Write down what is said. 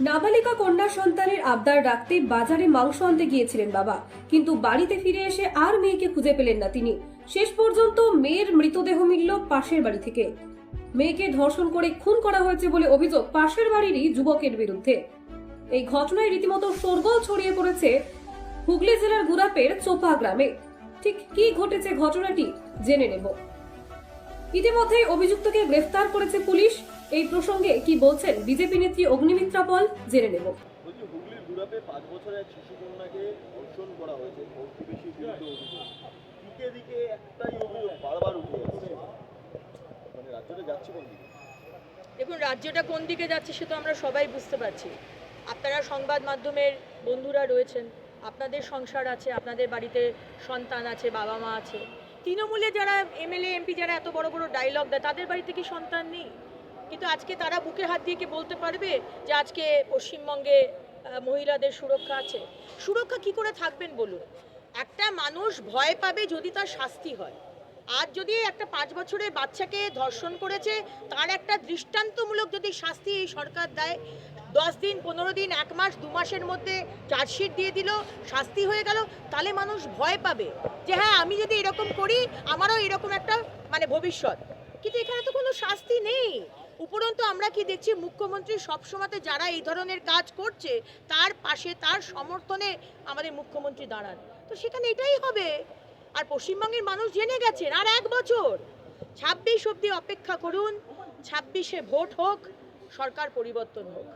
নাবালিকা কন্যা সন্তানের আবদার রাখতে বাজারে মাংস আনতে গিয়েছিলেন বাবা। কিন্তু বাড়িতে ফিরে এসে আর মেয়েকে খুঁজে পেলেন না তিনি। শেষ পর্যন্ত মেয়ের মৃতদেহ মিলল পাশের বাড়ি থেকে। মেয়েকে ধর্ষণ করে খুন করা হয়েছে বলে অভিযোগ পাশের বাড়িরই যুবকের বিরুদ্ধে। এই ঘটনায় রীতিমতো শোরগোল ছড়িয়ে পড়েছে হুগলি জেলার গুরাপের চোপা গ্রামে। ঠিক কি ঘটেছে ঘটনাটি জেনে নেব। ইতিমধ্যে অভিযুক্তকে গ্রেফতার করেছে পুলিশ। এই প্রসঙ্গে কি বলছেন বিজেপি নেত্রী অগ্নিমিত্রা পল জেনে নেব। বলছি পাঁচ বছরের এক শিশু কন্যাকে ধর্ষণ করা হয়েছে প্রতিবেশীর দিকে দিকে একটাই অভিযোগ বারবার উঠে আসছে মানে রাজ্যটা যাচ্ছে কোন দিকে? দেখুন রাজ্যটা কোন দিকে যাচ্ছে সে তো আমরা সবাই বুঝতে পারছি। আপনারা সংবাদ মাধ্যমের বন্ধুরা রয়েছেন আপনাদের সংসার আছে আপনাদের বাড়িতে সন্তান আছে বাবা মা আছে। তৃণমূলে যারা এমএলএ এমপি যারা এত বড় বড় ডায়লগ দেয় তাদের বাড়িতে কি সন্তান নেই? কিন্তু আজকে তারা বুকে হাত দিয়ে কি বলতে পারবে যে আজকে পশ্চিমবঙ্গে মহিলাদের সুরক্ষা আছে? সুরক্ষা কি করে থাকবেন বলুন? একটা মানুষ ভয় পাবে যদি তার শাস্তি হয়। আজ যদি একটা পাঁচ বছরের বাচ্চাকে ধর্ষণ করেছে, তার একটা দৃষ্টান্তমূলক যদি শাস্তি এই সরকার দেয়, দশ দিন, পনেরো দিন, এক মাস, দু মাসের মধ্যে চার্জশিট দিয়ে দিল, শাস্তি হয়ে গেল, তাহলে মানুষ ভয় পাবে যে হ্যাঁ আমি যদি এরকম করি, আমারও এরকম একটা মানে ভবিষ্যৎ। কিন্তু এখানে তো কোনো শাস্তি নেই। উপরন্তু আমরা কি দেখছি, মুখ্যমন্ত্রী সবসময়তে যারা এই ধরনের কাজ করছে, তার পাশে তার সমর্থনে আমাদের মুখ্যমন্ত্রী দাঁড়ান। তো সেখানে এটাই হবে। আর পশ্চিমবঙ্গের মানুষ জেনে গেছেন, আর এক বছর। ছাব্বিশ অবধি অপেক্ষা করুন, ছাব্বিশে ভোট হোক, সরকার পরিবর্তন হোক।